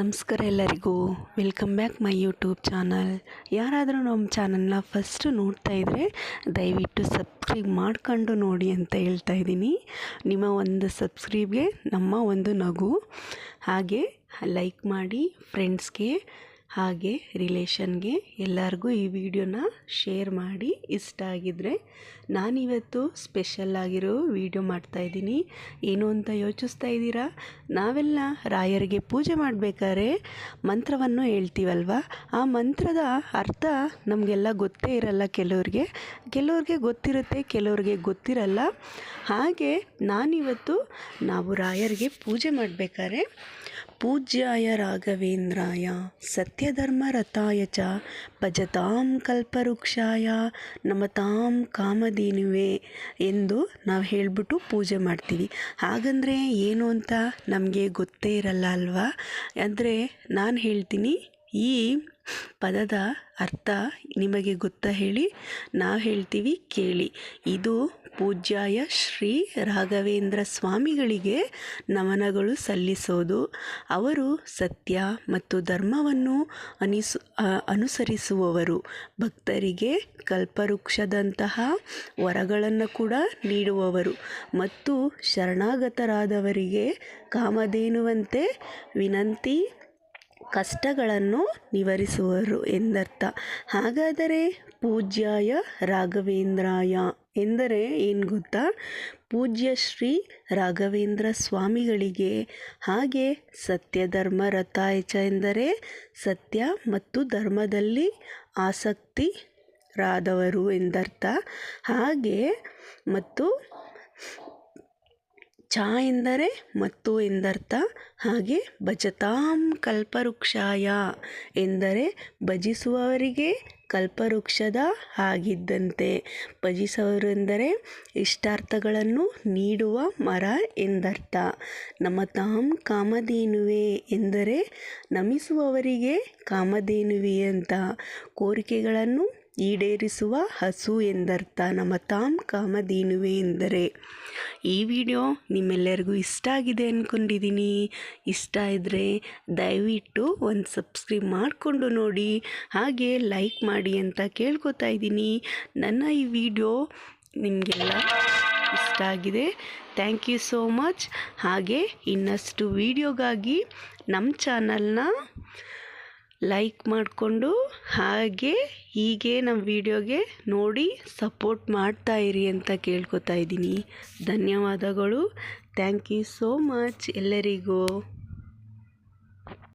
ನಮಸ್ಕಾರ ಎಲ್ಲರಿಗೂ. Welcome back my YouTube channel ಯಾರಾದರೂ ನಮ್ಮ ಚಾನಲ್ನ ಫಸ್ಟು ನೋಡ್ತಾ ಇದ್ದರೆ ದಯವಿಟ್ಟು ಸಬ್ಸ್ಕ್ರೈಬ್ ಮಾಡ್ಕೊಂಡು ನೋಡಿ ಅಂತ ಹೇಳ್ತಾ ಇದ್ದೀನಿ. ನಿಮ್ಮ ಒಂದು ಸಬ್ಸ್ಕ್ರೈಬ್ಗೆ ನಮ್ಮ ಒಂದು ನಗು. ಹಾಗೆ ಲೈಕ್ ಮಾಡಿ ಫ್ರೆಂಡ್ಸ್ಗೆ ಹಾಗೆ ರಿಲೇಷನ್ಗೆ ಎಲ್ಲರಿಗೂ ಈ ವಿಡಿಯೋನ ಶೇರ್ ಮಾಡಿ ಇಷ್ಟ ಆಗಿದ್ದರೆ ನಾನಿವತ್ತು ಸ್ಪೆಷಲ್ ಆಗಿರೋ ವಿಡಿಯೋ ಮಾಡ್ತಾಯಿದ್ದೀನಿ ಏನು ಅಂತ ಯೋಚಿಸ್ತಾ ಇದ್ದೀರಾ? ನಾವೆಲ್ಲ ರಾಯರಿಗೆ ಪೂಜೆ ಮಾಡಬೇಕಾದ್ರೆ ಮಂತ್ರವನ್ನು ಹೇಳ್ತೀವಲ್ವ? ಆ ಮಂತ್ರದ ಅರ್ಥ ನಮಗೆಲ್ಲ ಗೊತ್ತೇ ಇರಲ್ಲ ಕೆಲವ್ರಿಗೆ. ಕೆಲವ್ರಿಗೆ ಗೊತ್ತಿರುತ್ತೆ, ಕೆಲವ್ರಿಗೆ ಗೊತ್ತಿರಲ್ಲ. ಹಾಗೆ ನಾನಿವತ್ತು ನಾವು ರಾಯರಿಗೆ ಪೂಜೆ ಮಾಡಬೇಕಾದ್ರೆ ಪೂಜ್ಯಾಯ ರಾಘವೇಂದ್ರಾಯ, ಸತ್ಯಧರ್ಮರಥಾಯ ಚ ಭಜತಾಂ ಕಲ್ಪವೃಕ್ಷಾಯ, ನಮತಾಂ ಕಾಮಧೇನುವೆ ಎಂದು ನಾವು ಹೇಳಿಬಿಟ್ಟು ಪೂಜೆ ಮಾಡ್ತೀವಿ. ಹಾಗಂದರೆ ಏನು ಅಂತ ನಮಗೆ ಗೊತ್ತೇ ಇರಲ್ಲ ಅಲ್ವಾ? ಅಂದರೆ ನಾನು ಹೇಳ್ತೀನಿ, ಈ ಪದದ ಅರ್ಥ ನಿಮಗೆ ಗೊತ್ತಾ ಹೇಳಿ ನಾವು ಹೇಳ್ತೀವಿ ಕೇಳಿ. ಇದು ಪೂಜ್ಯಾಯ ಶ್ರೀ ರಾಘವೇಂದ್ರ ಸ್ವಾಮಿಗಳಿಗೆ ನಮನಗಳು ಸಲ್ಲಿಸೋದು. ಅವರು ಸತ್ಯ ಮತ್ತು ಧರ್ಮವನ್ನು ಅನಿಸು ಅನುಸರಿಸುವವರು. ಭಕ್ತರಿಗೆ ಕಲ್ಪವೃಕ್ಷದಂತಹ ವರಗಳನ್ನು ಕೂಡ ನೀಡುವವರು ಮತ್ತು ಶರಣಾಗತರಾದವರಿಗೆ ಕಾಮಧೇನುವಂತೆ ವಿನಂತಿ ಕಷ್ಟಗಳನ್ನು ನಿವಾರಿಸುವರು ಎಂದರ್ಥ. ಹಾಗಾದರೆ ಪೂಜ್ಯಾಯ ರಾಘವೇಂದ್ರಾಯ ಎಂದರೆ ಏನು ಗೊತ್ತಾ? ಪೂಜ್ಯ ಶ್ರೀ ರಾಘವೇಂದ್ರ ಸ್ವಾಮಿಗಳಿಗೆ. ಹಾಗೆ ಸತ್ಯ ಧರ್ಮ ರಥಾಯಚ ಎಂದರೆ ಸತ್ಯ ಮತ್ತು ಧರ್ಮದಲ್ಲಿ ಆಸಕ್ತಿ ರಾದವರು ಎಂದರ್ಥ. ಹಾಗೆ ಮತ್ತು ಚ ಎಂದರೆ ಮತ್ತು ಎಂದರ್ಥ ಹಾಗೆ ಭಜತಾಂ ಕಲ್ಪವೃಕ್ಷಾಯ ಎಂದರೆ ಭಜಿಸುವವರಿಗೆ ಕಲ್ಪವೃಕ್ಷದ ಹಾಗಿದ್ದಂತೆ. ಭಜಿಸುವವರು ಎಂದರೆ ಇಷ್ಟಾರ್ಥಗಳನ್ನು ನೀಡುವ ಮರ ಎಂದರ್ಥ. ನಮತಾಂ ಕಾಮಧೇನುವೆ ಎಂದರೆ ನಮಿಸುವವರಿಗೆ ಕಾಮಧೇನುವೆ ಅಂತ ಕೋರಿಕೆಗಳನ್ನು ಈಡೇರಿಸುವ ಹಸು ಎಂದರ್ಥ. ನಮ್ಮ ತಾಮ್ ಕಾಮಧೇನುವೆ ಎಂದರೆ. ಈ ವಿಡಿಯೋ ನಿಮ್ಮೆಲ್ಲರಿಗೂ ಇಷ್ಟ ಆಗಿದೆ ಅಂದ್ಕೊಂಡಿದ್ದೀನಿ ಇಷ್ಟ ಇದ್ದರೆ ದಯವಿಟ್ಟು ಒಂದು ಸಬ್ಸ್ಕ್ರೈಬ್ ಮಾಡಿಕೊಂಡು ನೋಡಿ. ಹಾಗೆ ಲೈಕ್ ಮಾಡಿ ಅಂತ ಕೇಳ್ಕೊತಾ ಇದ್ದೀನಿ. ನನ್ನ ಈ ವಿಡಿಯೋ ನಿಮಗೆಲ್ಲ ಇಷ್ಟ ಆಗಿದೆ. Thank you so much. ಹಾಗೆ ಇನ್ನಷ್ಟು ವೀಡಿಯೋಗಾಗಿ ನಮ್ಮ ಚಾನಲ್ನ ಲೈಕ್ ಮಾಡಿಕೊಂಡು ಹಾಗೆ ಹೀಗೆ ನಮ್ಮ ವಿಡಿಯೋಗೆ ನೋಡಿ ಸಪೋರ್ಟ್ ಮಾಡ್ತಾ ಇರಿ ಅಂತ ಕೇಳ್ಕೊತಾ ಇದ್ದೀನಿ. ಧನ್ಯವಾದಗಳು. ಥ್ಯಾಂಕ್ ಯು ಸೋ ಮಚ್ ಎಲ್ಲರಿಗೂ.